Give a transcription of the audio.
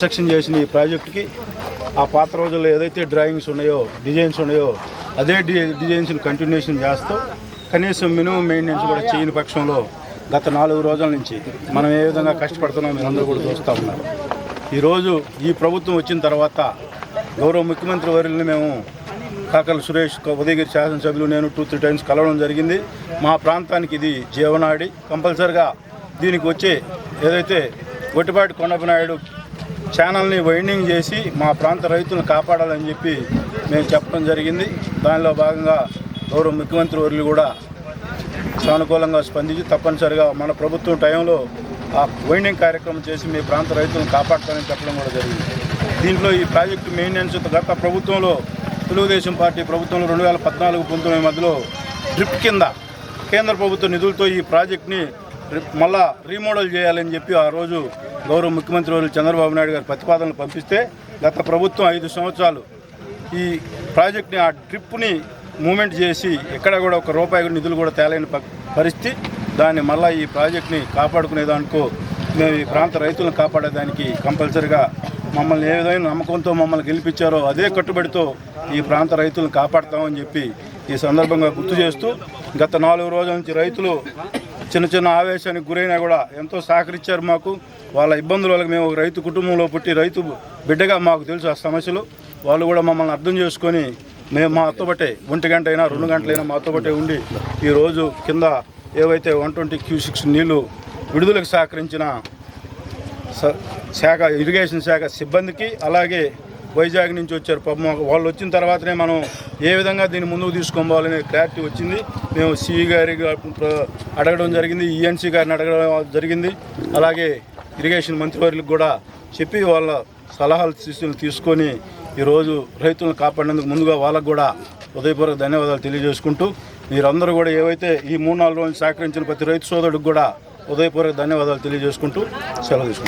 Construction చేసిన ఈ ప్రాజెక్టుకి ఆ పాత రోజుల్లో ఏదైతే డ్రాయింగ్స్ ఉన్నాయో డిజైన్స్ ఉన్నాయో అదే డి డిజైన్స్ని కంటిన్యూషన్ చేస్తూ కనీసం మినిమం మెయింటెనెన్స్ కూడా చేయని పక్షంలో గత నాలుగు రోజుల నుంచి మనం ఏ విధంగా కష్టపడుతున్నాం మీరు అందరూ కూడా చూస్తూ ఉన్నారు. ఈరోజు ఈ ప్రభుత్వం వచ్చిన తర్వాత గౌరవ ముఖ్యమంత్రి వర్యుల్ని మేము కాకల సురేష్ ఉదయగిరి శాసనసభ్యులు నేను టూ త్రీ టైమ్స్ కలవడం జరిగింది. మా ప్రాంతానికి ఇది జీవనాడి. కంపల్సరిగా దీనికి వచ్చే ఏదైతే గొట్టిపాటి కొండపనాయుడు ఛానల్ని వైండింగ్ చేసి మా ప్రాంత రైతులను కాపాడాలని చెప్పి మేము చెప్పడం జరిగింది. దానిలో భాగంగా గౌరవ ముఖ్యమంత్రి వర్లు కూడా సానుకూలంగా స్పందించి తప్పనిసరిగా మన ప్రభుత్వం టైంలో ఆ వైండింగ్ కార్యక్రమం చేసి మీ ప్రాంత రైతులను కాపాడతానని చెప్పడం కూడా జరిగింది. దీంట్లో ఈ ప్రాజెక్టు మెయింటెనెన్స్ గత ప్రభుత్వంలో తెలుగుదేశం పార్టీ ప్రభుత్వంలో రెండు వేల పద్నాలుగు పంతొమ్మిది మధ్యలో డ్రిప్ కింద కేంద్ర ప్రభుత్వ నిధులతో ఈ ప్రాజెక్ట్ని మళ్ళా రీమోడల్ చేయాలని చెప్పి ఆ రోజు గౌరవ ముఖ్యమంత్రి వారు చంద్రబాబు నాయుడు గారు ప్రతిపాదనలు పంపిస్తే గత ప్రభుత్వం ఐదు సంవత్సరాలు ఈ ప్రాజెక్ట్ని ఆ ట్రిప్ని మూమెంట్ చేసి ఎక్కడ కూడా ఒక రూపాయి నిధులు కూడా తేలేని ప- పరిస్థితి. దాన్ని మళ్ళీ ఈ ప్రాజెక్ట్ని కాపాడుకునే దానికో మేము ఈ ప్రాంత రైతులను కాపాడేదానికి కంపల్సరిగా మమ్మల్ని ఏ విధమైన నమ్మకంతో మమ్మల్ని గెలిపించారో అదే కట్టుబడితో ఈ ప్రాంత రైతులను కాపాడుతామని చెప్పి ఈ సందర్భంగా గుర్తు చేస్తూ గత నాలుగు రోజుల నుంచి రైతులు చిన్న చిన్న ఆవేశానికి గురైనా కూడా ఎంతో సహకరించారు మాకు. వాళ్ళ ఇబ్బందుల వల్ల మేము రైతు కుటుంబంలో పుట్టి రైతు బిడ్డగా మాకు తెలుసు ఆ సమస్యలు. వాళ్ళు కూడా మమ్మల్ని అర్థం చేసుకొని మేము మాతో బట్టే ఒంటి గంట అయినా రెండు గంటలైనా మాతో బట్టే ఉండి ఈరోజు కింద ఏవైతే వన్ ట్వంటీ క్యూ సిక్స్ నీళ్ళు విడుదలకు సహకరించిన స- శాఖ ఇరిగేషన్ శాఖ సిబ్బందికి అలాగే వైజాగ్ నుంచి వచ్చారు. పాపం వాళ్ళు వచ్చిన తర్వాతనే మనం ఏ విధంగా దీన్ని ముందుకు తీసుకోవాలనే క్లారిటీ వచ్చింది. మేము సిఈ గారికి అడగడం జరిగింది. ఈఎన్సీ గారిని అడగడం జరిగింది. అలాగే ఇరిగేషన్ మంత్రివర్యులకు కూడా చెప్పి వాళ్ళ సలహాలు సూచనలు తీసుకొని ఈరోజు రైతులను కాపాడినందుకు ముందుగా వాళ్ళకు కూడా హృదయపూర్వక ధన్యవాదాలు తెలియజేసుకుంటూ మీరందరూ కూడా ఏవైతే ఈ మూడు నాలుగు రోజులు సహకరించిన ప్రతి రైతు సోదరుడికి కూడా హృదయపూర్వక ధన్యవాదాలు తెలియజేసుకుంటూ సెలవు తీసుకుంటాం